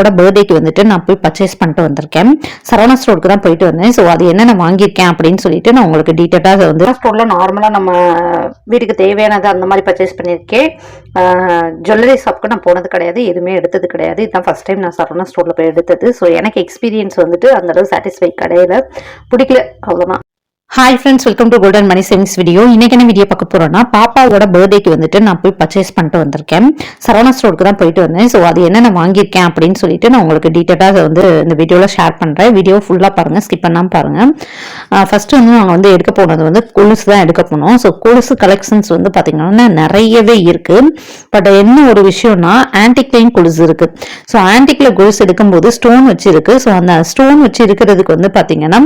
ஓட பர்த்டேக்கு வந்துட்டு நான் போய் பர்ச்சேஸ் பண்ணிட்டு வந்திருக்கேன். சரவணா ஸ்டோருக்கு தான் போயிட்டு வந்தேன். ஸோ அது என்னென்ன வாங்கியிருக்கேன் அப்படின்னு சொல்லிட்டு நான் உங்களுக்கு டீட்டெயிலாக வந்து ஸ்டோரில் நார்மலாக நம்ம வீட்டுக்கு தேவையானது அந்த மாதிரி பர்ச்சேஸ் பண்ணியிருக்கேன். ஜுவல்லரி ஷாப்க்கு நான் போனது கிடையாது. எதுவுமே எடுத்தது கிடையாது. இதுதான் ஃபஸ்ட் டைம் நான் சரவணா ஸ்டோரில் போய் எடுத்தது. ஸோ எனக்கு எக்ஸ்பீரியன்ஸ் வந்துட்டு அந்தளவு சாட்டிஸ்ஃபை கிடையாது பிடிக்கல. அவ்வளோதான் hi friends welcome to golden money savings video இன்னைக்கு என்ன வீடியோ பார்க்க போறோம்னா பாப்பாவோட பர்த்டேக்கு வந்துட்டு நான் போய் பர்ச்சேஸ் பண்ணிட்டு வந்திருக்கேன். சரவணா ஸ்டோருக்கு தான் போயிட்டு வந்தேன். ஸோ அது என்னென்ன வாங்கியிருக்கேன் அப்படின்னு சொல்லிட்டு நான் உங்களுக்கு டீட்டெயிலாக வந்து இந்த வீடியோவில் ஷேர் பண்ணுறேன் வீடியோ ஃபுல்லாக பாருங்க ஸ்கிப் பண்ணாமல் பாருங்க. ஃபர்ஸ்ட் வந்து நாங்கள் வந்து எடுக்க போனது வந்து கொலுசு தான் எடுக்க போனோம். ஸோ கொலுசு கலெக்ஷன்ஸ் வந்து பார்த்தீங்கன்னா நிறையவே இருக்கு. பட் என்ன ஒரு விஷயம்னா ஆன்டிக்லைன் கொலுசு இருக்கு. ஸோ ஆன்டிக்ல கொலுசு எடுக்கும்போது ஸ்டோன் வச்சு இருக்கு ஸோ அந்த ஸ்டோன் வச்சு இருக்கிறதுக்கு வந்து பார்த்தீங்கன்னா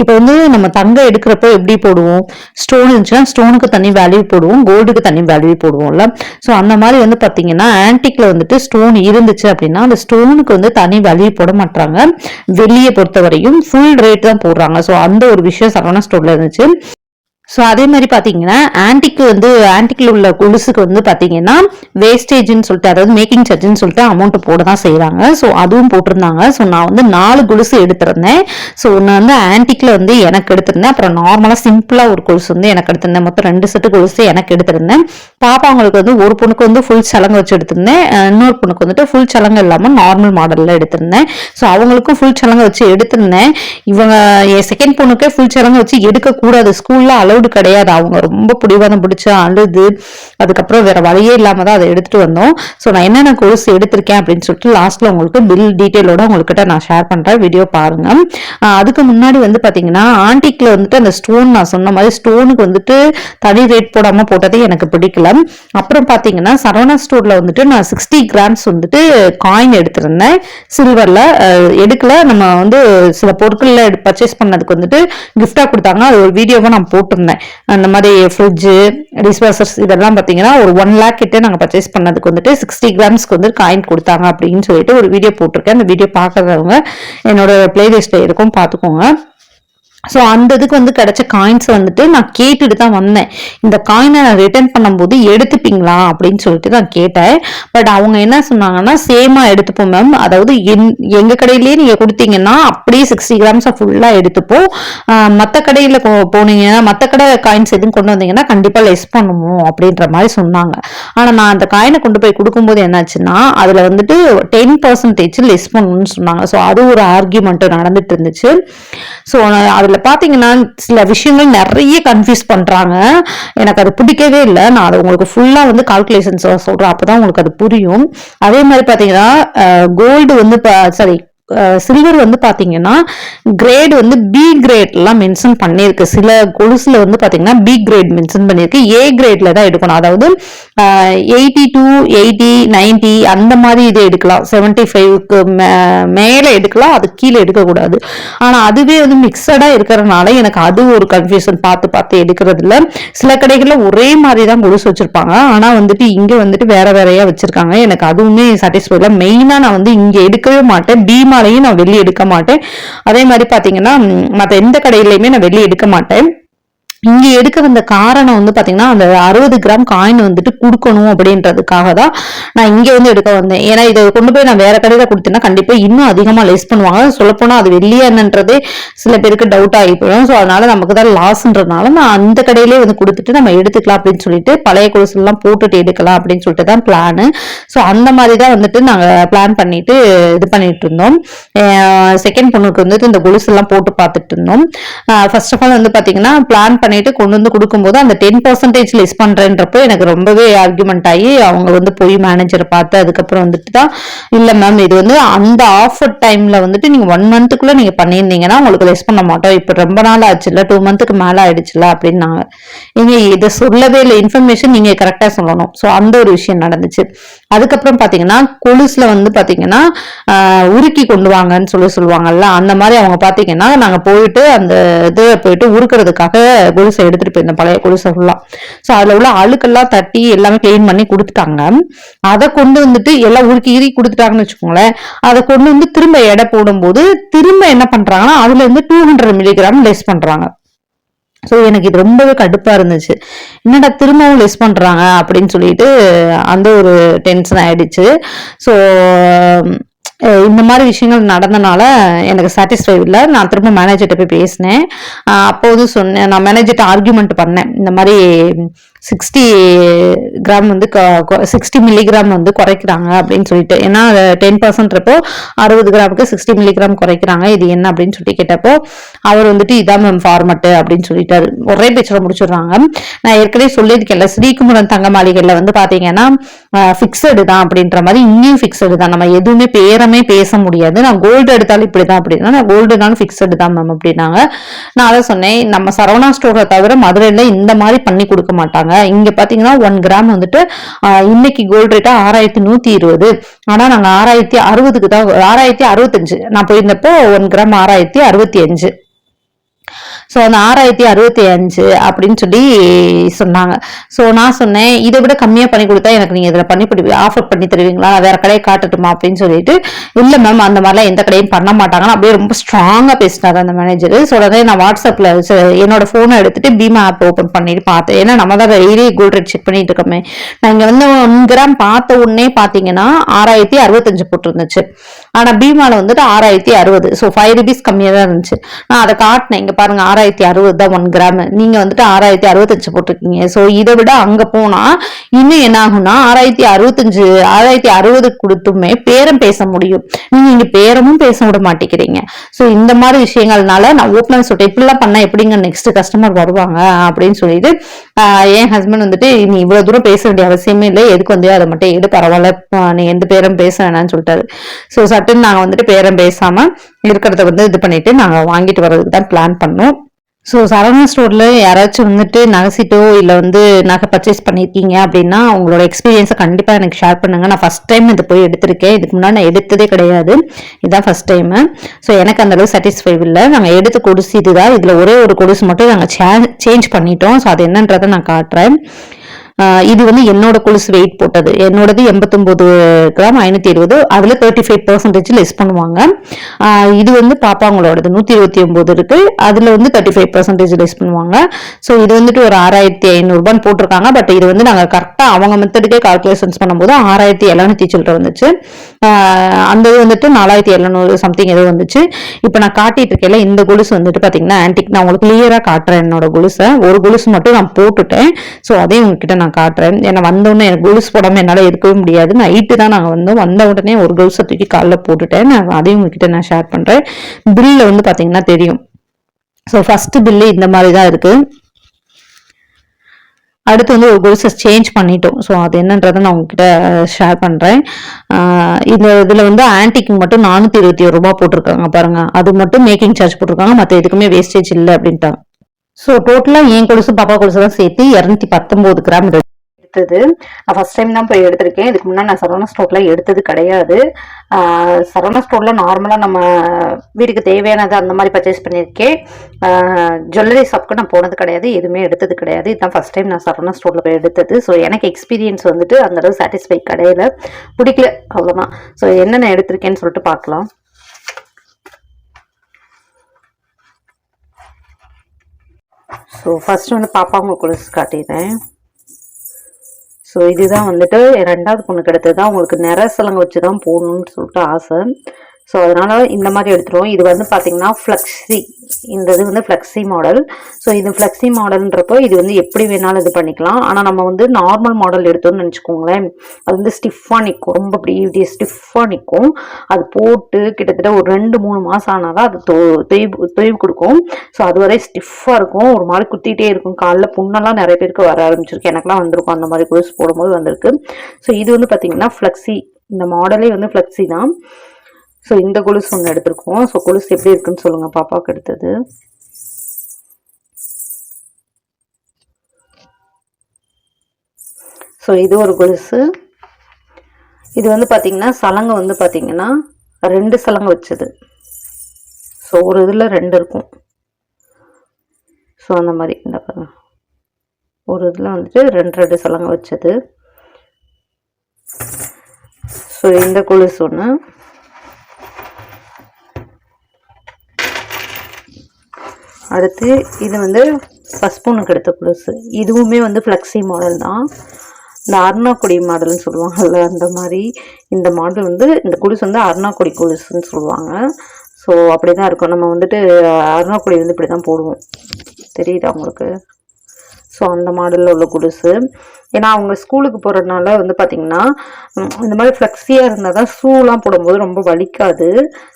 இப்போ வந்து நம்ம தங்கம் எடுக்கிறப்போ எப்படி போடுவோம்? ஸ்டோன் இருந்துச்சுன்னா ஸ்டோனுக்கு தனி வேல்யூ போடுவோம் கோல்டுக்கு தனி வேல்யூ போடுவோம்ல. ஸோ அந்த மாதிரி வந்து பார்த்தீங்கன்னா ஆன்டிக்ல வந்துட்டு ஸ்டோன் இருந்துச்சு அப்படின்னா அந்த ஸ்டோனுக்கு வந்து தனி வேல்யூ போட மாட்டாங்க வெளியே பொறுத்தவரையும் ஃபுல் ரேட் தான் போடுறாங்க. ஸோ அந்த ஒரு விஷயம் சரவணா ஸ்டோர்ல இருந்துச்சு. ஸோ அதே மாதிரி பார்த்தீங்கன்னா ஆன்டிக்கு வந்து ஆன்டிக்கில் உள்ள கொலுசுக்கு வந்து பார்த்தீங்கன்னா வேஸ்டேஜ்னு சொல்லிட்டு அதாவது மேக்கிங் சார்ஜ்னு சொல்லிட்டு அமௌண்ட் போட தான் செய்கிறாங்க ஸோ அதுவும் போட்டிருந்தாங்க. ஸோ நான் வந்து நாலு கொலுசு எடுத்திருந்தேன். ஸோ ஒன்று வந்து ஆன்டிக்கில் வந்து எனக்கு எடுத்திருந்தேன். அப்புறம் நார்மலாக சிம்பிளாக ஒரு கொலுசு வந்து எனக்கு எடுத்திருந்தேன். மொத்தம் ரெண்டு செட்டு கொலுசு எனக்கு எடுத்திருந்தேன். பாப்பா அவங்களுக்கு வந்து ஒரு பொண்ணுக்கு வந்து ஃபுல் சலங்கை வச்சு எடுத்திருந்தேன். இன்னொரு பொண்ணுக்கு வந்துட்டு ஃபுல் சலங்கை இல்லாமல் நார்மல் மாடலில் எடுத்திருந்தேன். ஸோ அவங்களுக்கும் ஃபுல் சலங்கை வச்சு எடுத்திருந்தேன். இவங்க என் செகண்ட் பொண்ணுக்கே ஃபுல் சலங்கை வச்சு எடுக்கக்கூடாது ஸ்கூலில் அலௌடு கிடையாது. அவங்க ரொம்ப பிடிவாதம் பிடிச்சி அழுது. அதுக்கப்புறம் வேற வழியே இல்லாமல் தான் அதை எடுத்துட்டு வந்தோம். ஸோ நான் என்னென்ன கோர்ஸ் எடுத்திருக்கேன் அப்படின்னு சொல்லிட்டு லாஸ்ட்டில் உங்களுக்கு பில் டீட்டெயிலோட உங்கள்கிட்ட நான் ஷேர் பண்ணுறேன் வீடியோ பாருங்க. அதுக்கு முன்னாடி வந்து பார்த்தீங்கன்னா ஆன்டிக்கில் வந்துட்டு அந்த ஸ்டோன் நான் சொன்ன மாதிரி ஸ்டோனுக்கு வந்துட்டு தனி ரேட் போடாமல் போட்டதே எனக்கு பிடிக்கல. அப்புறம் பார்த்தீங்கன்னா சரவணா ஸ்டோரில் வந்துட்டு நான் சிக்ஸ்டி கிராம்ஸ் வந்துட்டு காயின் எடுத்திருந்தேன். சில்வரில் எடுக்கல. நம்ம வந்து சில பொருட்களில் பர்ச்சேஸ் பண்ணதுக்கு வந்துட்டு கிஃப்டாக கொடுத்தாங்க. அது ஒரு வீடியோவாக நான் போட்டிருந்தேன். அந்த மாதிரி ஃப்ரிட்ஜு டிஸ்வாஷர்ஸ் இதெல்லாம் பார்த்தீங்கன்னா ஒரு ஒன் லேக் கிட்டே நாங்கள் பர்ச்சேஸ் பண்ணதுக்கு வந்துட்டு சிக்ஸ்டி கிராம்ஸ்க்கு வந்து காயின் கொடுத்தாங்க அப்படின்னு சொல்லிட்டு ஒரு வீடியோ போட்டிருக்கேன். அந்த வீடியோ பார்க்குறவங்க என்னோட பிளேலிஸ்ட்டில் இருக்கும் பார்த்துக்கோங்க. ஸோ அந்த இதுக்கு வந்து கிடைச்ச காயின்ஸ் வந்துட்டு நான் கேட்டுட்டு தான் வந்தேன். இந்த காயினை நான் ரிட்டர்ன் பண்ணும்போது எடுத்துப்பீங்களா அப்படின்னு சொல்லிட்டு நான் கேட்டேன். பட் அவங்க என்ன சொன்னாங்கன்னா சேமாக எடுத்துப்போம் மேம் அதாவது என் எங்கள் கடையிலேயே நீங்கள் கொடுத்தீங்கன்னா அப்படியே சிக்ஸ்டி கிராம்ஸாக ஃபுல்லாக எடுத்துப்போம். மற்ற கடையில் போனீங்கன்னா மற்ற கடை காயின்ஸ் எதுவும் கொண்டு வந்தீங்கன்னா கண்டிப்பாக லெஸ் பண்ணுவோம் அப்படின்ற மாதிரி சொன்னாங்க. ஆனால் நான் அந்த காயினை கொண்டு போய் கொடுக்கும்போது என்னாச்சுன்னா அதில் வந்துட்டு டென் பர்சன்டேஜ் லெஸ் பண்ணணும்னு சொன்னாங்க. ஸோ அது ஒரு ஆர்கியூமெண்ட்டு நடந்துட்டு இருந்துச்சு. ஸோ அதில் அதில் பார்த்தீங்கன்னா சில விஷயங்கள் நிறைய கன்ஃபியூஸ் பண்ணுறாங்க எனக்கு அது பிடிக்கவே இல்லை. நான் அதை உங்களுக்கு ஃபுல்லாக வந்து கால்குலேஷன்ஸ் சொல்கிறேன் அப்போ தான் உங்களுக்கு அது புரியும். அதே மாதிரி பார்த்தீங்கன்னா கோல்டு வந்து சாரி சில்வர் வந்து பார்த்தீங்கன்னா கிரேட் வந்து பி கிரேட்லாம் மென்ஷன் பண்ணியிருக்கு. சில கொலுசில் வந்து பார்த்தீங்கன்னா பி கிரேட் மென்ஷன் பண்ணியிருக்கு. ஏ கிரேட்ல தான் எடுக்கணும். அதாவது எயிட்டி டூ எயிட்டி நைன்டி அந்த மாதிரி இது எடுக்கலாம். செவன்டி ஃபைவ்க்கு மேலே எடுக்கலாம். அது கீழே எடுக்கக்கூடாது. ஆனால் அதுவே வந்து மிக்சடாக இருக்கிறதுனால எனக்கு அது ஒரு கன்ஃபியூஷன் பார்த்து பார்த்து எடுக்கிறதுல சில கடைகளில் ஒரே மாதிரி தான் கொலுசு வச்சிருப்பாங்க. ஆனால் வந்துட்டு இங்கே வந்துட்டு வேற வேறையா வச்சிருக்காங்க. எனக்கு அதுவுமே சாட்டிஸ்ஃபை இல்லை. மெயினாக நான் வந்து இங்கே எடுக்கவே மாட்டேன். பீமா மாலையும் நான் வெளியே எடுக்க மாட்டேன். அதே மாதிரி பாத்தீங்கன்னா மற்ற எந்த கடையிலையுமே நான் வெளியே எடுக்க மாட்டேன். இங்க எடுக்க வந்த காரணம் வந்து பாத்தீங்கன்னா அந்த அறுபது கிராம் காயின் வந்துட்டு கொடுக்கணும் அப்படின்றதுக்காக தான் நான் இங்க வந்து எடுக்க வந்தேன். ஏன்னா இதை கொண்டு போய் நான் வேற கடையில கொடுத்தேன்னா கண்டிப்பா இன்னும் அதிகமா லெஸ் பண்ணுவாங்க. சொல்லப்போனா அது என்னன்றதே சில பேருக்கு டவுட் ஆகி போயிடும். ஸோ அதனால நமக்கு தான் லாஸ்ன்றதுனால நான் அந்த கடையிலே வந்து கொடுத்துட்டு நம்ம எடுத்துக்கலாம் அப்படின்னு சொல்லிட்டு பழைய கொலுசுலாம் எல்லாம் போட்டுட்டு எடுக்கலாம் அப்படின்னு சொல்லிட்டு தான் பிளானு ஸோ அந்த மாதிரி தான் வந்துட்டு நாங்க பிளான் பண்ணிட்டு இது பண்ணிட்டு இருந்தோம். செகண்ட் பொண்ணுக்கு வந்துட்டு இந்த கொலுசு எல்லாம் போட்டு பார்த்துட்டு இருந்தோம். ஃபர்ஸ்ட் ஆஃப் ஆல் வந்து பாத்தீங்கன்னா பிளான் பண்ணி பண்ணிட்டு கொண்டு வந்து கொடுக்கும்போது அந்த டென் பர்சன்டேஜ் லெஸ் பண்றேன்றப்போ எனக்கு ரொம்பவே ஆர்குமெண்ட் ஆகி அவங்க வந்து போய் மேனேஜரை பார்த்து அதுக்கப்புறம் வந்துட்டு தான் இல்ல மேம் இது வந்து அந்த ஆஃபர் டைம்ல வந்துட்டு நீங்க ஒன் மந்த்துக்குள்ள நீங்க பண்ணியிருந்தீங்கன்னா உங்களுக்கு லெஸ் பண்ண மாட்டோம். இப்போ ரொம்ப நாள் ஆச்சு இல்ல டூ மந்த்துக்கு மேல ஆயிடுச்சுல அப்படின்னாங்க நீங்க. இதை சொல்லவே இல்லை. இன்ஃபர்மேஷன் நீங்க கரெக்டா சொல்லணும். ஸோ அந்த ஒரு விஷயம் நடந்துச்சு. அதுக்கப்புறம் பாத்தீங்கன்னா கொலுசுல வந்து பாத்தீங்கன்னா உருக்கி கொண்டு வாங்கன்னு சொல்லி சொல்லுவாங்கல்ல அந்த மாதிரி அவங்க பாத்தீங்கன்னா நாங்க போயிட்டு அந்த இது போயிட்டு உருக்குறதுக்காக கொலுசை எடுத்துட்டு போயிருந்தேன் பழைய கொலுசை ஃபுல்லா ஸோ அதுல உள்ள அழுக்கெல்லாம் தட்டி எல்லாமே கிளீன் பண்ணி கொடுத்துட்டாங்க. அதை கொண்டு வந்துட்டு எல்லாம் உருக்கி இறுக்கி கொடுத்துட்டாங்கன்னு வச்சுக்கோங்களேன். அதை கொண்டு வந்து திரும்ப எடை போடும்போது திரும்ப என்ன பண்றாங்கன்னா அதுல இருந்து டூ ஹண்ட்ரட் மில்லிகிராம் லெஸ் பண்றாங்க. ஸோ எனக்கு இது ரொம்பவே கடுப்பாக இருந்துச்சு. என்னடா திரும்பவும் லெஸ் பண்ணுறாங்க அப்படின்னு சொல்லிட்டு அந்த ஒரு டென்ஷன் ஆயிடுச்சு. ஸோ இந்த மாதிரி விஷயங்கள் நடந்தனால எனக்கு சாட்டிஸ்ஃபை இல்லை. நான் திரும்ப மேனேஜர்கிட்ட போய் பேசினேன். அப்போது சொன்னேன் நான் மேனேஜர்கிட்ட ஆர்கியூமெண்ட் பண்ணேன். இந்த மாதிரி சிக்ஸ்டி கிராம் வந்து சிக்ஸ்டி மில்லிகிராம் வந்து குறைக்கிறாங்க அப்படின்னு சொல்லிட்டு. ஏன்னா டென் பர்சன்ட்றப்போ அறுபது கிராமுக்கு சிக்ஸ்டி மில்லிகிராம் குறைக்கிறாங்க. இது என்ன அப்படின்னு சொல்லி கேட்டப்போ அவர் வந்துட்டு இதான் மேம் ஃபார்மட்டு அப்படின்னு சொல்லிட்டாரு. ஒரே பேச்சில் முடிச்சிடுறாங்க. நான் ஏற்கனவே சொல்லியிருக்கேன்ல ஸ்ரீகுமரன் தங்க மாளிகையில் வந்து பார்த்தீங்கன்னா ஃபிக்ஸடு தான் அப்படின்ற மாதிரி இங்கேயும் ஃபிக்ஸடு தான். நம்ம எதுவுமே பேரமே பேச முடியாது. நான் கோல்டு எடுத்தாலும் இப்படி தான் அப்படின்னா நான் கோல்டுனாலும் ஃபிக்ஸடு தான் மேம் அப்படின்னாங்க. நான் அதை சொன்னேன் நம்ம சரவணா ஸ்டோரை தவிர மதுரையில் இந்த மாதிரி பண்ணி கொடுக்க மாட்டாங்க. இங்க பாத்தீங்கன்னா ஒன் கிராம் வந்துட்டு இன்னைக்கு கோல்டு ரேட்டா ஆறாயிரத்தி நூத்தி இருபது. ஆனா நாங்க ஆறாயிரத்தி அறுபதுக்கு தான் ஆறாயிரத்தி அறுபத்தஞ்சு. நான் போயிருந்தப்போ ஒன் கிராம் ஆறாயிரத்தி அறுபத்தி அஞ்சு. ஸோ அந்த ஆறாயிரத்தி அறுபத்தி அஞ்சு அப்படின்னு சொல்லி சொன்னாங்க. ஸோ நான் சொன்னேன் இதை விட கம்மியாக பண்ணி கொடுத்தா எனக்கு நீங்கள் இதில் பண்ணி பண்ணி ஆஃபர் பண்ணி தருவீங்களா? நான் வேற கடையை காட்டட்டுமா? அப்படின்னு சொல்லிட்டு இல்லை மேம் அந்த மாதிரிலாம் எந்த கடையும் பண்ண மாட்டாங்கன்னு அப்படியே ரொம்ப ஸ்ட்ராங்காக பேசினார் அந்த மேனேஜர் ஸோ உடனே நான் வாட்ஸ்அப்பில் என்னோட ஃபோனை எடுத்துட்டு பீமா ஆப் ஓப்பன் பண்ணிட்டு பார்த்தேன். ஏன்னா நம்ம தான் டெய்லி கோல்ட் ரேட் செக் பண்ணிட்டு இருக்கோமே. நான் இங்கே வந்து ஒன் கிராம் பார்த்த உடனே பார்த்தீங்கன்னா ஆறாயிரத்தி அறுபத்தஞ்சு போட்டிருந்துச்சு. ஆனால் பீமாவில் வந்துட்டு ஆறாயிரத்தி அறுபது. ஸோ ஃபைவ் ருபீஸ் கம்மியாக தான் இருந்துச்சு. நான் அதை காட்டினேன். இங்கே பாருங்க ஆறாயிரத்தி அறுபது தான் ஒன் கிராம் நீங்கள் வந்துட்டு ஆறாயிரத்தி அறுபத்தஞ்சு போட்டிருக்கீங்க. ஸோ இதை விட அங்கே போனால் இன்னும் என்ன ஆகும்னா ஆறாயிரத்தி அறுபத்தஞ்சு ஆறாயிரத்தி அறுபது கொடுத்துமே பேரம் பேச முடியும். நீங்கள் இங்கே பேரமும் பேச விட மாட்டேங்கிறீங்க. ஸோ இந்த மாதிரி விஷயங்கள்னால நான் ஓப்பனாக சொல்லிட்டேன் இப்படிலாம் பண்ணால் எப்படிங்க நெக்ஸ்ட் கஸ்டமர் வருவாங்க அப்படின்னு சொல்லிட்டு என் ஹஸ்பண்ட் வந்துட்டு நீ இவ்வளவு தூரம் பேச வேண்டிய அவசியமே இல்லை. எதுக்கு வந்து அதை மட்டும் எடு பரவாயில்ல. நீ எந்த பேரும் பேச வேணாம்னு சொல்லிட்டாரு. ஸோ சட்டுன்னு நாங்கள் வந்துட்டு பேரம் பேசாம இருக்கிறத வந்து இது பண்ணிட்டு நாங்கள் வாங்கிட்டு வர்றதுக்கு தான் பிளான் பண்ணோம். ஸோ சரவணா ஸ்டோரில் யாராச்சும் வந்துட்டு நகை சீட்டோ இல்லை வந்து நகை பர்ச்சேஸ் பண்ணியிருக்கீங்க அப்படின்னா உங்களோட எக்ஸ்பீரியன்ஸை கண்டிப்பாக எனக்கு ஷேர் பண்ணுங்கள் நான் ஃபஸ்ட் டைம் இது போய் எடுத்திருக்கேன். இதுக்கு முன்னாடி நான் எடுத்ததே கிடையாது. இதுதான் ஃபஸ்ட் டைமு ஸோ எனக்கு அந்தளவு சாட்டிஸ்ஃபை இல்லை. நாங்கள் எடுத்த கொடுசு இதுதான் இதில் ஒரே ஒரு கொடுசு மட்டும் நாங்கள் சேஞ்ச் பண்ணிட்டோம். ஸோ அது என்னன்றதை நான் காட்டுறேன். இது வந்து என்னோட கொலுசு வெயிட் போட்டது. என்னோடது எண்பத்தொம்போது கிராம் ஐநூத்தி இருபது. அதுல தேர்ட்டி ஃபைவ் பர்சன்டேஜ் லெஸ் பண்ணுவாங்க இது வந்து பாப்பாங்களோடது. நூத்தி இருபத்தி ஒன்பது இருக்கு. அதுல வந்து தேர்ட்டி ஃபைவ் பர்சன்டேஜ் லெஸ் பண்ணுவாங்க. ஸோ இது வந்துட்டு ஒரு ஆறாயிரத்தி ஐநூறுபான்னு போட்டிருக்காங்க. பட் இது வந்து நாங்கள் கரெக்டாக அவங்க மெத்தடுக்கே கால்குலேஷன்ஸ் பண்ணும்போது ஆறாயிரத்தி எழுநூத்தி சில்லற வந்துச்சு. அந்த இது வந்துட்டு நாலாயிரத்தி எழுநூறு சம்திங் ஏதோ வந்துச்சு. இப்போ நான் காட்டிட்டு இருக்கேன்ல இந்த கொலுசு வந்துட்டு பார்த்தீங்கன்னா ஆன்டிக் நான் உங்களுக்கு கிளியராக காட்டுறேன் என்னோட கொலுசை. ஒரு கொலுசு மட்டும் நான் போட்டுட்டேன். ஸோ அதையும் உங்ககிட்ட நான் காட்டுறேன். ஏன்னா வந்த உடனே எனக்கு கொலுசு போடாமல் என்னால் இருக்கவே முடியாது. நைட்டு தான் நாங்கள் வந்தோம். வந்த உடனே ஒரு கொலுசை தூக்கி காலைல போட்டுட்டேன். நான் அதையும் உங்ககிட்ட நான் ஷேர் பண்ணுறேன் பில்லில் வந்து பார்த்தீங்கன்னா தெரியும். ஸோ ஃபஸ்ட்டு பில்லு இந்த மாதிரி தான் இருக்குது அடுத்து வந்து ஒரு கொலுசை சேஞ்ச் பண்ணிட்டோம். ஸோ அது என்னன்றதை நான் உங்ககிட்ட ஷேர் பண்ணுறேன் இந்த இதில் வந்து ஆன்டிக்கு மட்டும் நானூற்றி இருபத்தி ஒரு ரூபா போட்டிருக்காங்க பாருங்க. அது மட்டும் மேக்கிங் சார்ஜ் போட்டிருக்காங்க. மற்ற எதுக்குமே வேஸ்டேஜ் இல்லை அப்படின்ட்டாங்க. ஸோ டோட்டலாக என் கொலுசு பாப்பா கொலுசு தான் சேர்த்து இரநூத்தி பத்தொம்போது கிராம் எடுத்தது. நான் ஃபர்ஸ்ட் டைம் தான் போய் எடுத்திருக்கேன். இதுக்கு முன்னாடி நான் சரவணா ஸ்டோர்ல எடுத்தது கிடையாது. ஆஹ் சரவணா ஸ்டோர்ல நார்மலாக நம்ம வீட்டுக்கு தேவையானது அந்த மாதிரி பர்ச்சேஸ் பண்ணியிருக்கேன். ஜுவல்லரி ஷாப்க்கு நான் போனது கிடையாது. எதுவுமே எடுத்தது கிடையாது. இதுதான் ஃபர்ஸ்ட் டைம் நான் சரவணா ஸ்டோர்ல போய் எடுத்தது. ஸோ எனக்கு எக்ஸ்பீரியன்ஸ் வந்துட்டு அந்த அளவு சாட்டிஸ்ஃபை கிடையல. பிடிக்கல. அவ்வளோதான் ஸோ என்னென்ன எடுத்திருக்கேன்னு சொல்லிட்டு பார்க்கலாம். ஸோ ஃபஸ்ட்டு வந்து பாப்பாங்க கொலுசு காட்டிடுறேன். ஸோ இதுதான் வந்துட்டு ரெண்டாவது பொண்ணு எடுத்தது தான் உங்களுக்கு நிற சலங்கை வச்சு தான் போகணுன்னு சொல்லிட்டு ஆசை. ஸோ அதனால் இந்த மாதிரி எடுத்துருவோம். இது வந்து பார்த்தீங்கன்னா ஃப்ளெக்ஸி இந்த இது வந்து ஃப்ளெக்ஸி மாடல் ஸோ இது ஃப்ளெக்ஸி மாடல்ன்றப்போ இது வந்து எப்படி வேணாலும் இது பண்ணிக்கலாம். ஆனால் நம்ம வந்து நார்மல் மாடல் எடுத்தோம்னு நினச்சிக்கோங்களேன். அது வந்து ஸ்டிஃபாக நிற்கும் ரொம்ப அப்படி இப்படி ஸ்டிஃபாக நிற்கும் அது போட்டு கிட்டத்தட்ட ஒரு ரெண்டு மூணு மாதம் ஆனால் தான் அது தொய்வு தொய்வு கொடுக்கும். ஸோ அது வரை ஸ்டிஃபாக இருக்கும். ஒரு மாதிரி குத்திட்டே இருக்கும். காலில் புண்ணெல்லாம் நிறைய பேருக்கு வர ஆரம்பிச்சிருக்கு. எனக்குலாம் வந்திருக்கும். அந்த மாதிரி கொலுசு போடும்போது வந்திருக்கு. ஸோ இது வந்து பார்த்திங்கன்னா ஃப்ளெக்ஸி இந்த மாடலே வந்து ஃப்ளெக்ஸி தான். ஸோ இந்த கொலுசு ஒன்று எடுத்திருக்கோம். ஸோ கொலுசு எப்படி இருக்குன்னு சொல்லுங்கள் பாப்பாவுக்கு எடுத்தது. ஸோ இது ஒரு கொலுசு. இது வந்து பார்த்தீங்கன்னா சலங்கை வந்து பார்த்தீங்கன்னா ரெண்டு சலங்கை வச்சது. ஸோ ஒரு இதில் ரெண்டு இருக்கும். ஸோ அந்த மாதிரி இந்த ஒரு இதில் வந்துட்டு ரெண்டு ரெண்டு சலங்கை வச்சது. ஸோ இந்த கொலுசு ஒன்று அடுத்து இது வந்து பஸ்பூனுக்கு எடுத்த புதுசு இதுவுமே வந்து ஃப்ளெக்ஸி மாடல் தான். இந்த அருணாக்குடி மாடல்னு சொல்லுவாங்கல்ல அந்த மாதிரி. இந்த மாடல் வந்து இந்த குடிசு வந்து அருணாக்குடி கொலுசுன்னு சொல்லுவாங்க. ஸோ அப்படி தான் இருக்கும். நம்ம வந்துட்டு அருணாக்குடி வந்து இப்படி தான் போடுவோம். தெரியுதா உங்களுக்கு? ஸோ அந்த மாடலில் உள்ள குடிசு ஏன்னா அவங்க ஸ்கூலுக்கு போகிறதுனால வந்து பார்த்திங்கன்னா இந்த மாதிரி ஃப்ளெக்ஸியாக இருந்தால் தான் ஷூலாம் போடும்போது ரொம்ப வலிக்காது.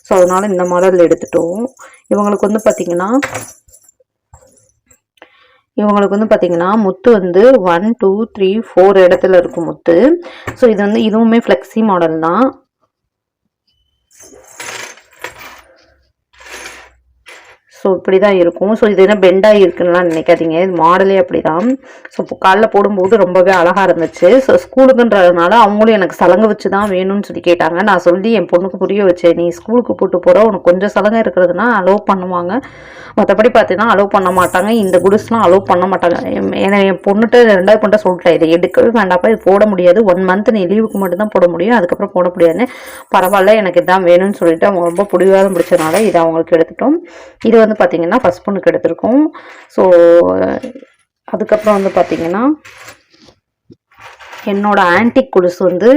ஸோ அதனால் இந்த மாடல் எடுத்துட்டோம். இவங்களுக்கு வந்து பார்த்திங்கன்னா இவங்களுக்கு வந்து பார்த்தீங்கன்னா முத்து வந்து ஒன் டூ த்ரீ ஃபோர் இடத்துல இருக்கும் முத்து. ஸோ இது வந்து இதுவுமே ஃப்ளெக்ஸி மாடல் தான். ஸோ இப்படி தான் இருக்கும். ஸோ இது என்ன பெண்டாக இருக்குன்னுலாம் நினைக்காதீங்க. இது மாடலே அப்படி தான் ஸோ காலைல போடும்போது ரொம்பவே அழகாக இருந்துச்சு. ஸோ ஸ்கூலுக்குன்றதுனால அவங்களும் எனக்கு சலங்கை வச்சு தான் வேணும்னு சொல்லி கேட்டாங்க. நான் சொல்லி என் பொண்ணுக்கு புரிய வச்சேன். நீ ஸ்கூலுக்கு போட்டு போகிற உனக்கு கொஞ்சம் சலங்கை இருக்கிறதுனா அலோவ் பண்ணுவாங்க. மற்றபடி பார்த்தீங்கன்னா அலோவ் பண்ண மாட்டாங்க. இந்த குடிஸ்லாம் அலோவ் பண்ண மாட்டாங்க. ஏன்னா என் பொண்ணுகிட்ட ரெண்டாவது பொண்ணை சொல்லிட்டேன் இதை எடுக்கவே வேண்டாப்பா இது போட முடியாது. ஒன் மந்த் நீ லீவுக்கு மட்டும்தான் போட முடியும். அதுக்கப்புறம் போட முடியாதுன்னு. பரவாயில்ல எனக்கு இதான் வேணும்னு சொல்லிட்டு அவங்க ரொம்ப பிடிவாதம் பிடிச்சதுனால இதை அவங்களுக்கு எடுத்துட்டோம். இது வந்து பார்த்தீங்கன்னா ஃபஸ்ட் பொண்ணுக்கு எடுத்திருக்கோம். ஸோ அதுக்கப்புறம் வந்து பார்த்தீங்கன்னா என்னோட ஆன்டிக் கொலுசு வந்து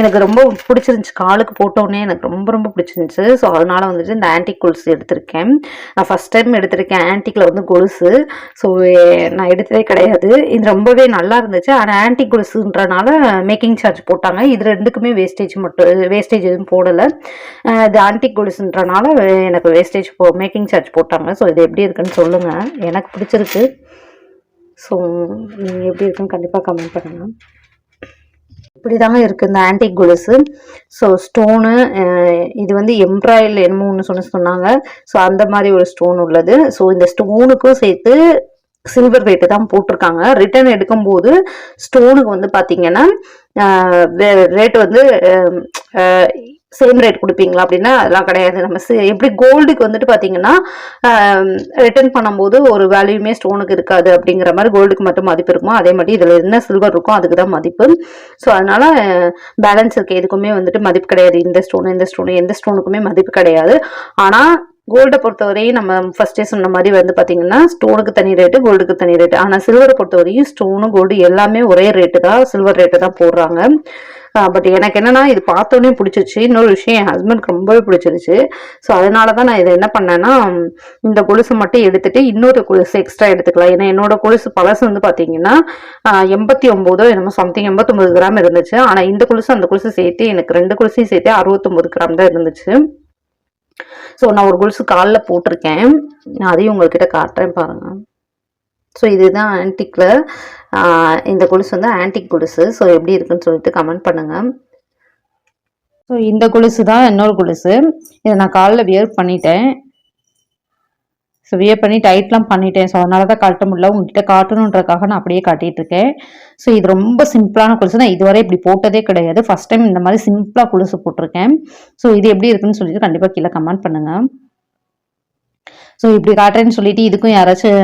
எனக்கு ரொம்ப பிடிச்சிருந்துச்சு. காலுக்கு போட்டோன்னே எனக்கு ரொம்ப ரொம்ப பிடிச்சிருந்துச்சு. ஸோ அதனால் வந்துட்டு இந்த ஆன்டிக் கொலுசு எடுத்திருக்கேன். நான் ஃபஸ்ட் டைம் எடுத்திருக்கேன் ஆன்டிக்கில் வந்து கொலுசு. ஸோ நான் எடுத்ததே கிடையாது. இது ரொம்பவே நல்லா இருந்துச்சு. ஆனால் ஆன்டிக் கொலுசுன்றனால மேக்கிங் சார்ஜ் போட்டாங்க. இது ரெண்டுக்குமே வேஸ்டேஜ் மட்டும் வேஸ்டேஜ் எதுவும் போடலை. இது ஆன்டிக் கொலுசுன்றனால எனக்கு வேஸ்டேஜ் போ மேக்கிங் சார்ஜ் போட்டாங்க. ஸோ இது எப்படி இருக்குன்னு சொல்லுங்கள் எனக்கு பிடிச்சிருக்கு. ஸோ நீங்கள் எப்படி இருக்குன்னு கண்டிப்பாக கமெண்ட் பண்ணுங்கள் இப்படி தாங்க இருக்குது இந்த ஆன்டிக் கொலுசு. ஸோ ஸ்டோனு இது வந்து எம்ப்ராய்டில் என்னமோ ஒன்று சொன்ன சொன்னாங்க. ஸோ அந்த மாதிரி ஒரு ஸ்டோன் உள்ளது. ஸோ இந்த ஸ்டோனுக்கும் சேர்த்து சில்வர் ரேட்டு தான் போட்டிருக்காங்க. ரிட்டர்ன் எடுக்கும்போது ஸ்டோனுக்கு வந்து பார்த்தீங்கன்னா ரேட் வந்து சேம் ரேட் கொடுப்பீங்களா அப்படின்னா அதெல்லாம் கிடையாது. நம்ம எப்படி கோல்டுக்கு வந்துட்டு பார்த்தீங்கன்னா ரிட்டர்ன் பண்ணும்போது ஒரு வேல்யூமே ஸ்டோனுக்கு இருக்காது அப்படிங்கிற மாதிரி கோல்டுக்கு மட்டும் மதிப்பு இருக்குமோ? அதே மாதிரி இதில் என்ன சில்வர் இருக்கோ அதுக்கு தான் மதிப்பு. ஸோ அதனால பேலன்ஸ் இருக்க எதுக்குமே வந்துட்டு மதிப்பு கிடையாது. இந்த ஸ்டோனு இந்த ஸ்டோனு எந்த ஸ்டோனுக்குமே மதிப்பு கிடையாது. ஆனால் கோல்டை பொறுத்தவரையும் நம்ம ஃபர்ஸ்டே சொன்ன மாதிரி வந்து பார்த்தீங்கன்னா ஸ்டோனுக்கு தனி ரேட்டு கோல்டுக்கு தனி ரேட்டு ஆனால் சில்வரை பொறுத்தவரையும் ஸ்டோனு கோல்டு எல்லாமே ஒரே ரேட்டு தான் சில்வர் ரேட்டு தான் போடுறாங்க. பட் எனக்கு என்னன்னா இது பார்த்தோன்னே பிடிச்சிருச்சு. இன்னொரு விஷயம் என் ஹஸ்பண்ட்க்கு ரொம்பவே பிடிச்சிருச்சு. ஸோ அதனால தான் நான் இதை என்ன பண்ணேன்னா இந்த கொலுசு மட்டும் எடுத்துட்டு இன்னொரு கொலுசு எக்ஸ்ட்ரா எடுத்துக்கலாம். ஏன்னா என்னோட கொலுசு பழசு வந்து பார்த்தீங்கன்னா எண்பத்தி ஒம்போதோ என்னமோ சம்திங் எண்பத்தொம்பது கிராம் இருந்துச்சு. ஆனால் இந்த கொலுசு அந்த கொலுசு சேர்த்து எனக்கு ரெண்டு கொலுசையும் சேர்த்து அறுபத்தொம்பது கிராம் தான் இருந்துச்சு. ஸோ நான் ஒரு கொலுசு காலில் போட்டிருக்கேன். நான் அதையும் உங்கள்கிட்ட காட்டுறேன் பாருங்கள் ஸோ இதுதான் ஆன்டிக்கில் இந்த கொலுசு வந்து ஆன்டிக் கொலுசு. ஸோ எப்படி இருக்குன்னு சொல்லிட்டு கமெண்ட் பண்ணுங்கள் ஸோ இந்த கொலுசு தான் இன்னொரு கொலுசு. இதை நான் காலில் வியர் பண்ணிட்டேன். ஸோ வியர் பண்ணி டைட்லாம் பண்ணிட்டேன். ஸோ அதனால தான் காட்ட முடியல. உங்ககிட்ட காட்டணுன்றக்காக நான் அப்படியே காட்டிகிட்டு இருக்கேன். ஸோ இது ரொம்ப சிம்பிளான கொலுசு நான் இதுவரை இப்படி போட்டதே கிடையாது. ஃபஸ்ட் டைம் இந்த மாதிரி சிம்பிளாக கொலுசு போட்டிருக்கேன். ஸோ இது எப்படி இருக்குன்னு சொல்லிட்டு கண்டிப்பாக கீழே கமெண்ட் பண்ணுங்கள் ஸோ இப்படி காட்டுறேன்னு சொல்லிட்டு இதுக்கும் யாராச்சும்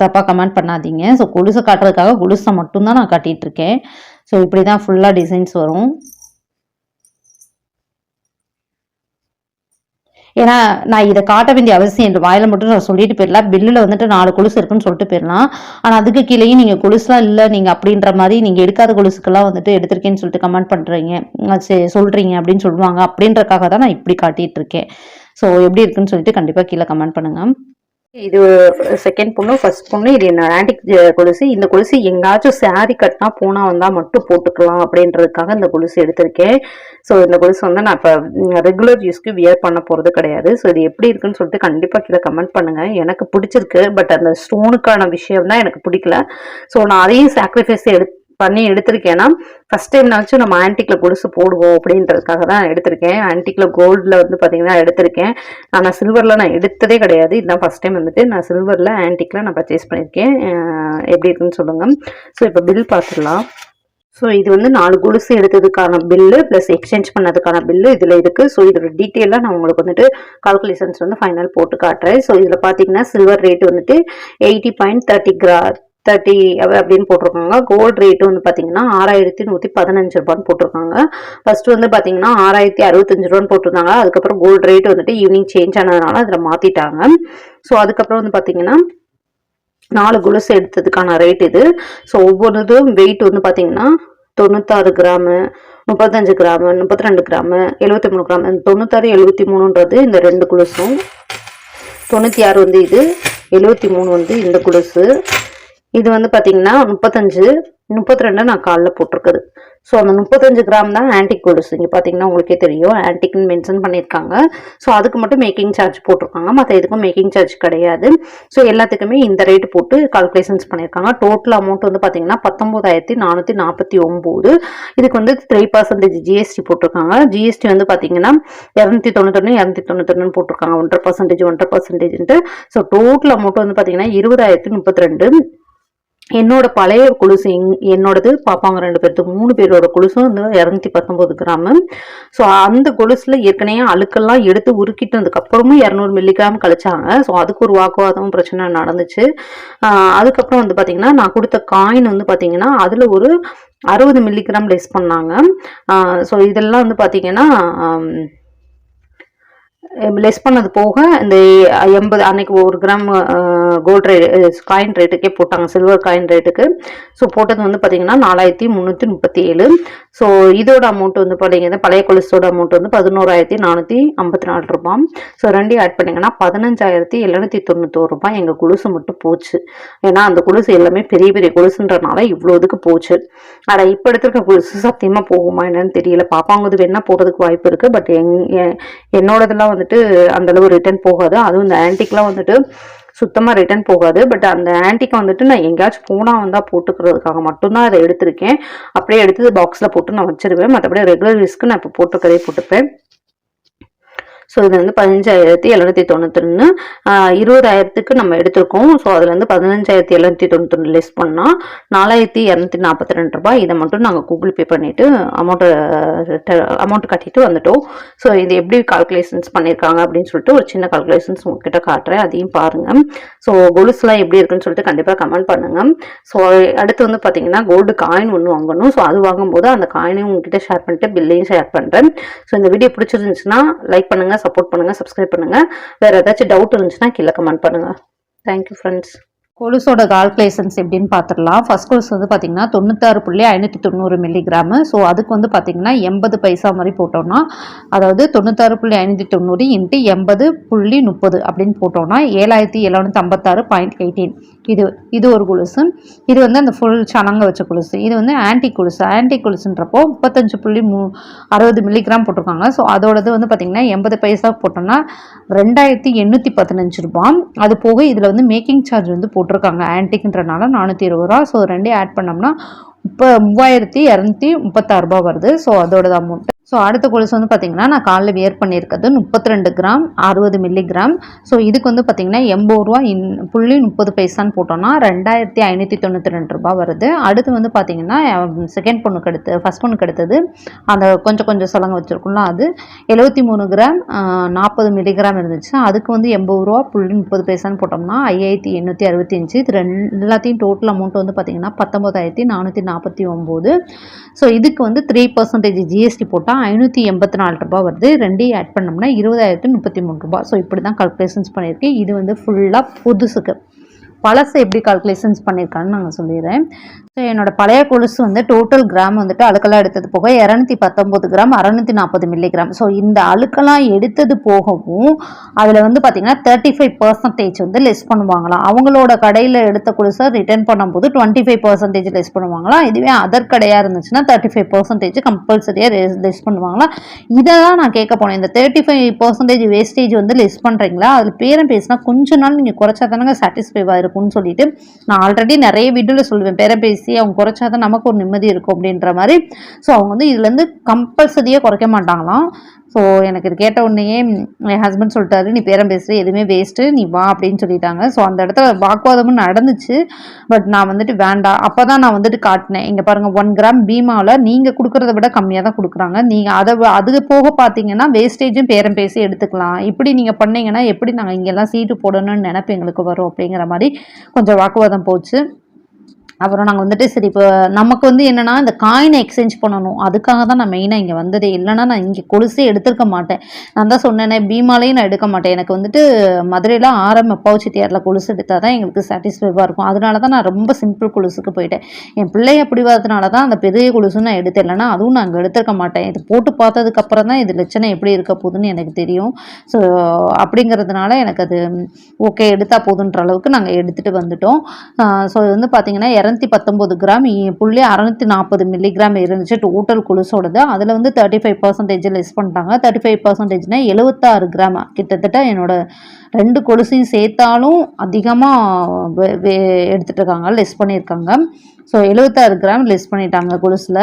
தப்பாக கமெண்ட் பண்ணாதீங்க. ஸோ கொலுசை காட்டுறதுக்காக கொலுசை மட்டும்தான் நான் காட்டிகிட்டு இருக்கேன். ஸோ இப்படி தான் ஃபுல்லாக டிசைன்ஸ் வரும். ஏன்னா நான் இதை காட்ட வேண்டிய அவசியம் இல்லை வாயில மட்டும் நான் சொல்லிட்டு போயிடலாம். பில்லில் வந்துட்டு நாலு கொலுசு இருக்குன்னு சொல்லிட்டு போயிடலாம். ஆனால் அதுக்கு கீழேயும் நீங்கள் கொலுசுலாம் இல்லை நீங்கள் அப்படின்ற மாதிரி நீங்கள் எடுக்காத கொலுசுக்கெல்லாம் வந்துட்டு எடுத்திருக்கேன்னு சொல்லிட்டு கமெண்ட் பண்ணுறீங்க சரி சொல்கிறீங்க அப்படின்னு சொல்லுவாங்க. அப்படின்றக்காக தான் நான் இப்படி காட்டிட்டு இருக்கேன். ஸோ எப்படி இருக்குன்னு சொல்லிட்டு கண்டிப்பாக கீழே கமெண்ட் பண்ணுங்கள் இது செகண்ட் பொண்ணு ஃபர்ஸ்ட் பொண்ணு இது என்ன ஆன்டிக் கொலுசு. இந்த கொலுசு எங்காச்சும் சாரி கட்டினா பூனா வந்தால் மட்டும் போட்டுக்கலாம் அப்படின்றதுக்காக இந்த கொலுசு எடுத்திருக்கேன். ஸோ இந்த கொலுசு வந்து நான் இப்போ ரெகுலர் யூஸ்க்கு வியர் பண்ண போகிறது கிடையாது. ஸோ இது எப்படி இருக்குன்னு சொல்லிட்டு கண்டிப்பாக கீழே கமெண்ட் பண்ணுங்கள் எனக்கு பிடிச்சிருக்கு பட் அந்த ஸ்டோனுக்கான விஷயம் தான் எனக்கு பிடிக்கல. ஸோ நான் அதையும் சாக்ரிஃபைஸ் எடுத்து பண்ணி எடுத்திருக்கேன்னா ஃபர்ஸ்ட் டைம்னாச்சும் நம்ம ஆன்டிக்கில் கொலுசு போடுவோம் அப்படின்றதுக்காக தான் எடுத்திருக்கேன். ஆன்டிக்கில் கோல்டில் வந்து பார்த்தீங்கன்னா எடுத்திருக்கேன். ஆனால் சில்வரில் நான் எடுத்ததே கிடையாது. இதுதான் ஃபர்ஸ்ட் டைம் வந்துட்டு நான் சில்வரில் ஆன்டிக்கில் நான் பர்ச்சேஸ் பண்ணியிருக்கேன் எப்படி இருக்குன்னு சொல்லுங்கள் ஸோ இப்போ பில் பார்த்துடலாம் ஸோ இது வந்து நாலு கொலுசு எடுத்ததுக்கான பில்லு ப்ளஸ் எக்ஸ்சேஞ்ச் பண்ணதுக்கான பில்லு இதில் இருக்குது ஸோ இதோட டீட்டெயிலாக நான் உங்களுக்கு வந்துட்டு கால்குலேஷன்ஸ் வந்து ஃபைனல் போட்டு காட்டுறேன். ஸோ இதில் பார்த்தீங்கன்னா சில்வர் ரேட் வந்துட்டு eighty point thirty gram thirty அப்படின்னு போட்டிருக்காங்க. கோல்டு ரேட்டு வந்து பார்த்தீங்கன்னா ஆறாயிரத்தி நூற்றி பதினஞ்சு ரூபான்னு போட்டிருக்காங்க. ஃபர்ஸ்ட் வந்து பார்த்தீங்கன்னா ஆறாயிரத்தி அறுபத்தஞ்சு ரூபான்னு போட்டிருந்தாங்க. அதுக்கப்புறம் கோல்டு ரேட் வந்துட்டு ஈவினிங் சேஞ்ச் ஆனதுனால அதில் மாற்றிட்டாங்க ஸோ அதுக்கப்புறம் வந்து பார்த்தீங்கன்னா நாலு குலுசு எடுத்ததுக்கான ரேட் இது. ஸோ ஒவ்வொரு இதுவும் வெயிட் வந்து பார்த்தீங்கன்னா தொண்ணூத்தாறு கிராமு முப்பத்தஞ்சு கிராமு முப்பத்தி ரெண்டு கிராமு எழுபத்தி மூணு கிராமு. தொண்ணூத்தாறு எழுபத்தி மூணுன்றது இந்த ரெண்டு குலுசும். தொண்ணூற்றி ஆறு வந்து இது எழுபத்தி மூணு வந்து இந்த குலுசு. இது வந்து பார்த்தீங்கன்னா முப்பத்தஞ்சு முப்பத்தி ரெண்டு நான் காலில் போட்டிருக்குது. ஸோ அந்த முப்பத்தஞ்சு கிராம் தான் ஆன்டிக் கொலுசு இங்கே பார்த்தீங்கன்னா உங்களுக்கே தெரியும் ஆன்டிக்னு மென்ஷன் பண்ணியிருக்காங்க. ஸோ அதுக்கு மட்டும் மேக்கிங் சார்ஜ் போட்டிருக்காங்க. மற்ற இதுக்கும் மேக்கிங் சார்ஜ் கிடையாது. ஸோ எல்லாத்துக்குமே இந்த ரேட்டு போட்டு கால்குலேஷன்ஸ் பண்ணியிருக்காங்க. டோட்டல் அமௌண்ட் வந்து பார்த்தீங்கன்னா பத்தொம்போதாயிரத்தி நானூற்றி நாற்பத்தி ஒம்பது. இதுக்கு வந்து த்ரீ பர்சன்டேஜ் ஜிஎஸ்டி போட்டிருக்காங்க. ஜிஎஸ்டி வந்து பார்த்தீங்கன்னா இரநூத்தி தொண்ணூத்தொன்று இரநூத்தி தொண்ணூத்தொன்னு போட்டிருக்காங்க. ஒன்றரை பர்சன்டேஜ் ஒன்றரை பர்சன்டேஜ்ன்ட்டு ஸோ டோட்டல் அமௌண்ட் வந்து பார்த்தீங்கன்னா இருபதாயிரத்தி முப்பத்தி ரெண்டு என்னோட பழைய கொலுசு எங்- என்னோடது பாப்பாங்க ரெண்டு பேர்த்துக்கு மூணு பேரோட கொலுசும் வந்து இரநூத்தி பத்தொம்போது கிராமு. ஸோ அந்த கொலுசில் ஏற்கனவே அழுக்கெல்லாம் எடுத்து உருக்கிட்டதுக்கு அப்புறமும் இரநூறு மில்லிகிராம் கழிச்சாங்க. ஸோ அதுக்கு ஒரு வாக்குவாதம் பிரச்சனை நடந்துச்சு. அதுக்கப்புறம் வந்து பார்த்தீங்கன்னா நான் கொடுத்த காயின் வந்து பார்த்தீங்கன்னா அதில் ஒரு அறுபது மில்லிகிராம் லெஸ் பண்ணாங்க. ஸோ இதெல்லாம் வந்து பார்த்தீங்கன்னா லெஸ் பண்ணது போக இந்த எண்பது அன்னைக்கு ஒரு கிராம் கோல்ட் ரேட் காயின் ரேட்டுக்கே போட்டாங்க. சில்வர் காயின் ரேட்டுக்கு ஸோ போட்டது வந்து பார்த்தீங்கன்னா நாலாயிரத்தி முந்நூற்றி முப்பத்தி ஏழு. ஸோ இதோட அமௌண்ட் வந்து பார்த்தீங்கன்னா பழைய கொலுசோட அமௌண்ட் வந்து பதினோராயிரத்தி நானூற்றி ஐம்பத்தி நாலு ரூபாய். ஸோ ரெண்டையும் ஆட் பண்ணிங்கன்னா பதினஞ்சாயிரத்தி எழுநூற்றி தொண்ணூத்தோரு ரூபாய் எங்கள் கொலுசு மட்டும் போச்சு. ஏன்னா அந்த கொலுசு எல்லாமே பெரிய பெரிய கொலுசுன்றனால இவ்வளோ இதுக்கு போச்சு. ஆனால் இப்போ எடுத்திருக்க கொலுசு சத்தியமாக போகுமா என்னன்னு தெரியல. பாப்பாங்க வேணா போகிறதுக்கு வாய்ப்பு இருக்குது பட் எங் என்னோடதெல்லாம் வந்துட்டு அந்தளவு ரிட்டர்ன் போகாது. அதுவும் இந்த ஆன்டிக்லாம் வந்துட்டு சுத்தமாக ரிட்டர்ன் போகாது. பட் அந்த ஆன்டிக்கை வந்துட்டு நான் எங்கேயாச்சும் போனால் வந்தால் போட்டுக்கிறதுக்காக மட்டும்தான் அதை எடுத்திருக்கேன். அப்படியே எடுத்து பாக்ஸில் போட்டு நான் வச்சிருவேன். மற்றபடி ரெகுலர் யூஸ்க்கு நான் இப்போ போட்டுக்கிறதே போட்டுப்பேன். ஸோ இது வந்து பதினஞ்சாயிரத்தி எழுநூத்தி தொண்ணூத்தொன்று இருபதாயிரத்துக்கு நம்ம எடுத்திருக்கோம். ஸோ அதில் வந்து பதினஞ்சாயிரத்தி எழுநூத்தி தொண்ணூத்தொன்று லெஸ் பண்ணால் நாலாயிரத்தி இரநூத்தி நாற்பத்தி ரெண்டு ரூபாய். இதை மட்டும் நாங்கள் கூகுள் பே பண்ணிவிட்டு அமௌண்ட்டை அமௌண்ட் கட்டிட்டு வந்துட்டோம். ஸோ இது எப்படி கால்குலேஷன்ஸ் பண்ணியிருக்காங்க அப்படின்னு சொல்லிட்டு ஒரு சின்ன கால்குலேஷன்ஸ் உங்ககிட்ட காட்டுறேன். அதையும் பாருங்கள் ஸோ கொலுஸ்லாம் எப்படி இருக்குன்னு சொல்லிட்டு கண்டிப்பாக கமெண்ட் பண்ணுங்கள் ஸோ அடுத்து வந்து பார்த்தீங்கன்னா கோல்டு காயின் ஒன்று வாங்கணும். ஸோ அது வாங்கும்போது அந்த காயினையும் உங்ககிட்ட ஷேர் பண்ணிட்டு பில்லையும் ஷேர் பண்ணுறேன் ஸோ இந்த வீடியோ பிடிச்சிருந்துச்சுன்னா லைக் பண்ணுங்கள் சப்போர்ட் பண்ணுங்க சப்ஸ்கிரைப் பண்ணுங்க. வேற ஏதாச்சும் டவுட் இருந்துச்சுன்னா கீழே கமெண்ட் பண்ணுங்க. தேங்க்யூ ஃப்ரெண்ட்ஸ் கொலுசோட கால்குலேஷன்ஸ் எப்படின்னு பார்த்துடலாம். ஃபர்ஸ்ட் கொலுசு வந்து பார்த்தீங்கன்னா தொண்ணூத்தாறு புள்ளி ஐநூற்றி தொண்ணூறு மில்லிகிராமு ஸோ அதுக்கு வந்து பார்த்தீங்கன்னா எண்பது பைசா மாதிரி போட்டோம்னா அதாவது தொண்ணூத்தாறு புள்ளி ஐநூற்றி தொண்ணூறு இன்ட்டு எண்பது புள்ளி முப்பது அப்படின்னு போட்டோம்னா ஏழாயிரத்தி எழுநூற்றி ஐம்பத்தாறு பாயிண்ட் எயிட்டீன் இது இது ஒரு கொலுசு. இது வந்து அந்த ஃபுல் சனங்க வச்ச கொலுசு. இது வந்து ஆன்டி கொலுசு. ஆன்டி கொலுசுன்றப்போ முப்பத்தஞ்சு புள்ளி மூ அறுபது மில்லிகிராம் போட்டிருக்காங்க. ஸோ அதோடது வந்து பார்த்தீங்கன்னா எண்பது பைசா போட்டோம்னா ரெண்டாயிரத்தி எண்ணூற்றி பதினஞ்சு ரூபாய். அது போக இதில் வந்து மேக்கிங் சார்ஜ் வந்து போட்டு போட்டிருக்காங்க ஆன்டிக்ன்றனால நானூற்றி இருபது ரூபா. ஸோ ரெண்டையும் ஆட் பண்ணோம்னா இப்போ மூவாயிரத்தி இரநூத்தி முப்பத்தாறு ரூபா வருது. ஸோ அதோட அமௌண்ட் ஸோ அடுத்த கொலுசு வந்து பார்த்திங்கன்னா நான் காலைல வியர் பண்ணியிருக்கிறது முப்பத்தி ரெண்டு கிராம் அறுபது மில்லிகிராம் ஸோ இதுக்கு வந்து பார்த்திங்கன்னா எண்பது ரூபா இன் புள்ளி முப்பது பைசான்னு போட்டோம்னா ரெண்டாயிரத்தி ஐநூற்றி தொண்ணூற்றி ரெண்டு ரூபா வருது. அடுத்து வந்து பார்த்திங்கன்னா செகண்ட் பொண்ணுக்கு அடுத்து ஃபர்ஸ்ட் பொண்ணுக்கு அடுத்தது அந்த கொஞ்சம் கொஞ்சம் சலங்கை வச்சுருக்கோம்ல அது. எழுபத்தி மூணு கிராம் நாற்பது மில்லிகிராம் இருந்துச்சு. அதுக்கு வந்து எண்பது ரூபா புள்ளி முப்பது பைசான்னு போட்டோம்னா ஐயாயிரத்தி எண்ணூற்றி அறுபத்தி அஞ்சு. இது ரெண்டு எல்லாத்தையும் டோட்டல் அமௌண்ட் வந்து பார்த்திங்கன்னா பத்தொம்போதாயிரத்தி நானூற்றி நாற்பத்தி ஒம்பது. ஸோ இதுக்கு வந்து த்ரீ பர்சன்டேஜ் ஜிஎஸ்டி போட்டால் ஐநூற்றி எண்பத்தி நாலு ரூபா வருது. ரெண்டையும் ஆட் பண்ணோம்னா இருபதாயிரத்தி முப்பத்தி மூணு ரூபா ஸோ இப்படி தான் கால்குலேஷன்ஸ் பண்ணியிருக்கேன். இது வந்து ஃபுல்லாக புதுசுக்கு. பழசை எப்படி கால்குலேஷன்ஸ் பண்ணியிருக்கான்னு நாங்கள் சொல்லிடுறேன். ஸோ என்னோட பழைய கொலுசு வந்து டோட்டல் கிராம் வந்துட்டு அழுக்கெல்லாம் எடுத்தது போக இரநூத்தி பத்தொம்போது கிராம் அறநூற்றி நாற்பது மில்லிகிராம் ஸோ இந்த அழுக்கெல்லாம் எடுத்தது போகவும் அதில் வந்து பார்த்தீங்கன்னா தேர்ட்டி ஃபைவ் பர்சன்டேஜ் வந்து லெஸ் பண்ணுவாங்களாம். அவங்களோட கடையில் எடுத்த கொலுசை ரிட்டர்ன் பண்ணும்போது டுவெண்ட்டி ஃபைவ் பர்சன்டேஜ் லெஸ் பண்ணுவாங்களாம். இதுவே அதர் கடையாக இருந்துச்சுன்னா தேர்ட்டி ஃபைவ் பர்சன்டேஜ் கம்பல்சரியாக லெஸ் பண்ணுவாங்களாம். இதை தான் நான் கேட்க போனேன். இந்த தேர்ட்டி ஃபைவ் பர்சன்டேஜ் வேஸ்டேஜ் வந்து லெஸ் பண்ணுறீங்களா அதில் பேரம் பேசினா கொஞ்ச நாள் நீங்கள் குறைச்சா தானங்க சாட்டிஸ்ஃபைவாக இருக்கும்னு சொல்லிட்டு நான் ஆல்ரெடி நிறைய வீடியோவில் சொல்லுவேன். பேரம் பேசி அவங்க குறைச்சா தான் நமக்கு ஒரு நிம்மதி இருக்கும் அப்படின்ற மாதிரி. ஸோ அவங்க வந்து இதுலேருந்து கம்பல்சரியாக குறைக்க மாட்டாங்களாம். ஸோ எனக்கு இது கேட்ட உடனேயே என் ஹஸ்பண்ட் சொல்லிட்டாரு நீ பேரம் பேசுகிற எதுவுமே வேஸ்ட்டு நீ வா அப்படின்னு சொல்லிட்டாங்க. ஸோ அந்த இடத்துல வாக்குவாதமும் நடந்துச்சு. பட் நான் வந்துட்டு வேண்டாம். அப்போ தான் நான் வந்துட்டு காட்டினேன். இங்கே பாருங்கள் ஒன் கிராம் பீமாவில் நீங்கள் கொடுக்குறத விட கம்மியாக தான் கொடுக்குறாங்க. நீங்கள் அதை அது போக பார்த்தீங்கன்னா வேஸ்டேஜும் பேரம் பேசி எடுத்துக்கலாம். இப்படி நீங்கள் பண்ணீங்கன்னா எப்படி நாங்கள் இங்கெல்லாம் சீட்டு போடணும்னு நினைப்பு எங்களுக்கு வரும் அப்படிங்கிற மாதிரி கொஞ்சம் வாக்குவாதம் போச்சு. அப்புறம் நாங்கள் வந்துட்டு சரி இப்போ நமக்கு வந்து என்னென்னா இந்த காயினை எக்ஸ்சேஞ்ச் பண்ணணும். அதுக்காக தான் நான் மெயினாக இங்கே வந்ததே. இல்லைன்னா நான் இங்கே கொலுசே எடுத்திருக்க மாட்டேன். நான் தான் சொன்னேனே பீமாலையும் நான் எடுக்க மாட்டேன். எனக்கு வந்துட்டு மதுரையில் ஆரம் அப்பாவு கொலுசு எடுத்தால் தான் எங்களுக்கு சாட்டிஸ்ஃபைவாக இருக்கும். அதனால தான் நான் ரொம்ப சிம்பிள் கொலுசுக்கு போயிட்டேன். என் பிள்ளை அப்படி வரதுனால தான் அந்த பெரிய கொலுசு நான் எடுத்தேன். இல்லைன்னா அதுவும் நான் அங்கே எடுத்திருக்க மாட்டேன். இது போட்டு பார்த்ததுக்கப்புறம் தான் இது லட்சணம் எப்படி இருக்க போகுதுன்னு எனக்கு தெரியும். ஸோ அப்படிங்கிறதுனால எனக்கு அது ஓகே எடுத்தால் போதுன்ற அளவுக்கு நாங்கள் எடுத்துகிட்டு வந்துட்டோம். ஸோ இது வந்து பார்த்தீங்கன்னா இரநூத்தி பத்தொம்போது கிராம் புள்ளி அறநூற்றி நாற்பது மில்லிகிராம் இருந்துச்சு டோட்டல் கொலுசோடது. அதில் வந்து தேர்ட்டி ஃபைவ் பர்சன்டேஜ் லெஸ் பண்ணிட்டாங்க. தேர்ட்டி ஃபைவ் பர்சன்டேஜ்னா எழுபத்தாறு கிராம். கிட்டத்தட்ட என்னோட ரெண்டு கொலுசையும் சேர்த்தாலும் அதிகமாக எடுத்துகிட்டு இருக்காங்க லெஸ் பண்ணியிருக்காங்க. ஸோ எழுபத்தாறு கிராம் லெஸ் பண்ணிட்டாங்க கொலுசில்.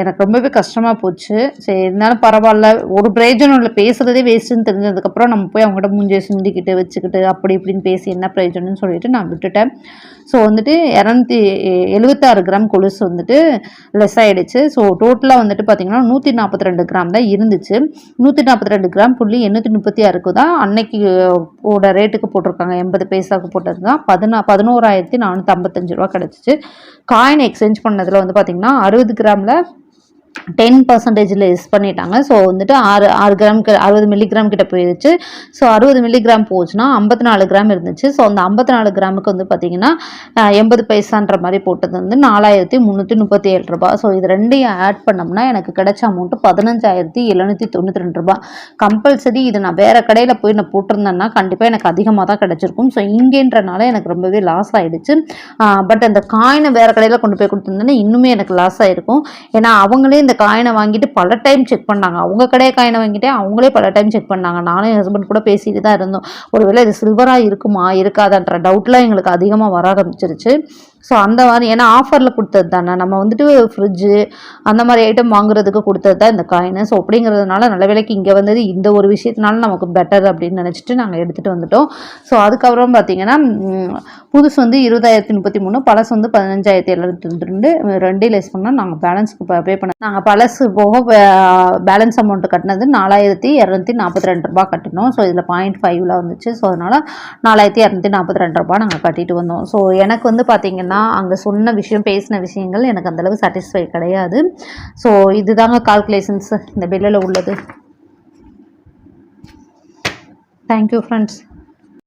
எனக்கு ரொம்பவே கஷ்டமாக போச்சு. சரி இருந்தாலும் பரவாயில்ல. ஒரு பிரயோஜனம் இல்லை. பேசுகிறதே வேஸ்ட்டுன்னு தெரிஞ்சதுக்கப்புறம் நம்ம போய் அவங்ககிட்ட மூஞ்சியை சுண்டிக்கிட்டு வச்சுக்கிட்டு அப்படி இப்படின்னு பேசி என்ன பிரயோஜனம்னு சொல்லிட்டு நான் விட்டுட்டேன். ஸோ வந்துட்டு இரநூத்தி எழுபத்தாறு கிராம் கொலுசு வந்துட்டு லெஸ் ஆகிடுச்சு ஸோ டோட்டலாக வந்துட்டு பார்த்தீங்கன்னா நூற்றி நாற்பத்தி ரெண்டு கிராம் தான் இருந்துச்சு. நூற்றி நாற்பத்தி ரெண்டு கிராம் புள்ளி எண்ணூற்றி முப்பத்தி ஆறுக்கு தான் அன்னைக்கு ஓட ரேட்டுக்கு போட்டிருக்காங்க. எண்பது பைசாவுக்கு போட்டது தான். பதினா பதினோராயிரத்தி நானூற்றி ஐம்பத்தஞ்சு ரூபா கிடச்சிச்சு. காயின் எக்ஸ்சேஞ்ச் பண்ணதில் வந்து பார்த்திங்கன்னா அறுபது கிராமில் டென் பர்சன்டேஜில் லெஸ் பண்ணிட்டாங்க. ஸோ வந்துட்டு ஆறு ஆறு கிராம் அறுபது மில்லிகிராம் கிட்ட போயிடுச்சு ஸோ அறுபது மில்லிகிராம் போச்சுன்னா ஐம்பத்தி நாலு கிராம் இருந்துச்சு. ஸோ அந்த ஐம்பத்தி நாலு கிராமுக்கு வந்து பார்த்தீங்கன்னா எண்பது பைசான்ற மாதிரி போட்டது வந்து நாலாயிரத்தி முந்நூற்றி முப்பத்தி ஏழு ரூபாய் ஸோ இது ரெண்டையும் ஆட் பண்ணோம்னா எனக்கு கிடைச்ச அமௌண்ட்டு பதினஞ்சாயிரத்தி எழுநூற்றி தொண்ணூற்றி ரெண்டு ரூபா. கம்பல்சரி இது நான் வேறு கடையில் போய் நான் போட்டிருந்தேன்னா கண்டிப்பாக எனக்கு அதிகமாக தான் கிடச்சிருக்கும். ஸோ இங்கேன்றனால எனக்கு ரொம்பவே லாஸ் ஆகிடுச்சு பட் அந்த காயினை வேறு கடையில் கொண்டு போய் கொடுத்துருந்தேன்னா இன்னுமே எனக்கு லாஸ் ஆகிருக்கும் ஏன்னா அவங்களே இந்த காயினை வாங்கிட்டு பல டைம் செக் பண்ணாங்க. அவங்க கடையை காயினை வாங்கிட்டே அவங்களே பல டைம் செக் பண்ணாங்க. நானும் என் ஹஸ்பண்ட் கூட பேசிட்டு தான் இருந்தோம். ஒருவேளை இது சில்வராக இருக்குமா? இருக்காதான்ற டவுட்லாம் எங்களுக்கு அதிகமாக வர ஆரம்பிச்சிருச்சு. ஸோ அந்த மாதிரி ஏன்னா ஆஃபரில் கொடுத்தது தானே. நம்ம வந்துட்டு ஃப்ரிட்ஜு அந்த மாதிரி ஐட்டம் வாங்குறதுக்கு கொடுத்தது தான் இந்த காயின் ஸோ அப்படிங்கிறதுனால நல்ல விலைக்கு இங்கே வந்தது இந்த ஒரு விஷயத்தினால நமக்கு பெட்டர் அப்படின்னு நினச்சிட்டு நாங்கள் எடுத்துகிட்டு வந்துட்டோம். ஸோ அதுக்கப்புறம் பார்த்தீங்கன்னா புதுசு வந்து இருபதாயிரத்தி முப்பத்தி மூணு பழசு வந்து பதினஞ்சாயிரத்தி எழுநூத்தி ரெண்டு ரெண்டே லெஸ் பண்ணால் நாங்கள் பேலன்ஸுக்கு பே பண்ண நாங்கள் பழசு போக பேலன்ஸ் அமௌண்ட் கட்டினது நாலாயிரத்தி இரநூத்தி நாற்பத்தி ரெண்டு ரூபா கட்டினோம். ஸோ இதில் பாயிண்ட் ஃபைவ்ல வந்துச்சு. ஸோ அதனால் நாலாயிரத்தி இரநூத்தி நாற்பத்தி ரெண்டு ரூபா நாங்கள் கட்டிட்டு வந்தோம். ஸோ எனக்கு வந்து பார்த்தீங்கன்னா அங்கே சொன்ன விஷயம் பேசின விஷயங்கள் எனக்கு அந்தளவு சாட்டிஸ்ஃபை கிடையாது. ஸோ இதுதாங்க கால்குலேஷன்ஸ் இந்த பில்லில் உள்ளது. Thank you friends